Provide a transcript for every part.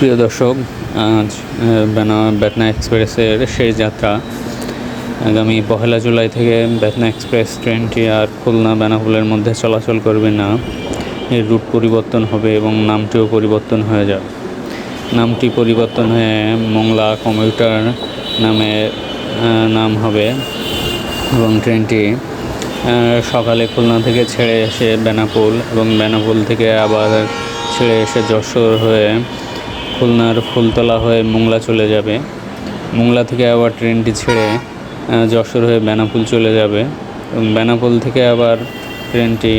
প্রিয় দর্শক, আজ বেনা, বেতনা এক্সপ্রেসের শেষ যাত্রা। আগামী পহেলা জুলাই থেকে বেতনা এক্সপ্রেস ট্রেনটি আর খুলনা বেনাপোলের মধ্যে চলাচল করবে না। এর রুট পরিবর্তন হবে এবং নামটিও পরিবর্তন হয়ে যাবে। নামটি পরিবর্তন হয়ে মংলা কমিউটার নামে নাম হবে এবং ট্রেনটি সকালে খুলনা থেকে ছেড়ে এসে বেনাপোল এবং বেনাপোল থেকে আবার ছেড়ে এসে যশোর হয়ে খুলনার ফুলতলা হয়ে মোংলা চলে যাবে। মোংলা থেকে আবার ট্রেনটি ছেড়ে যশোর হয়ে বেনাপোল চলে যাবে। এবং বেনাপোল থেকে আবার ট্রেনটি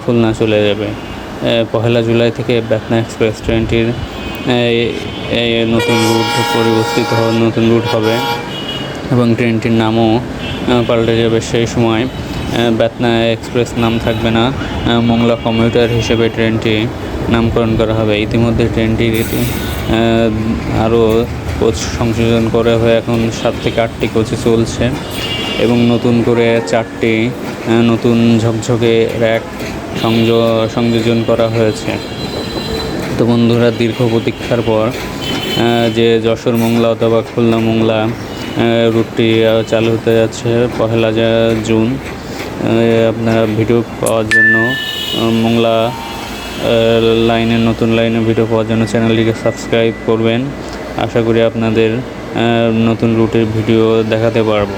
খুলনা চলে যাবে। পহেলা জুলাই থেকে বেতনা এক্সপ্রেস ট্রেনটির নতুন রুট পরিবর্তিত হবে নতুন রুট হবে। এবং ট্রেনটির নামও পাল্টে যাবে সেই সময়। বেতনা এক্সপ্রেস নাম থাকবে না। মোংলা কমিউটার হিসেবে ট্রেনটি নামকরণ করা হবে। ইতিমধ্যে ট্রেনটির আরও কোচ সংযোজন করে হয়ে এখন সাত থেকে আটটি কোচে চলছে এবং নতুন করে চারটি নতুন ঝকঝকে র্যাক সংযোজন করা হয়েছে। তো বন্ধুরা, দীর্ঘ প্রতীক্ষার পর যে যশোর মোংলা অথবা খুলনা মোংলা রুটটি চালু হতে যাচ্ছে পহেলা জুন। আপনারা ভিডিও পাওয়ার জন্য মোংলা আহ, লাইনের নতুন লাইনে ভিডিও পাওয়ার জন্য চ্যানেলটিকে সাবস্ক্রাইব করবেন। আশা করি আপনাদের নতুন রুটের ভিডিও দেখাতে পারব।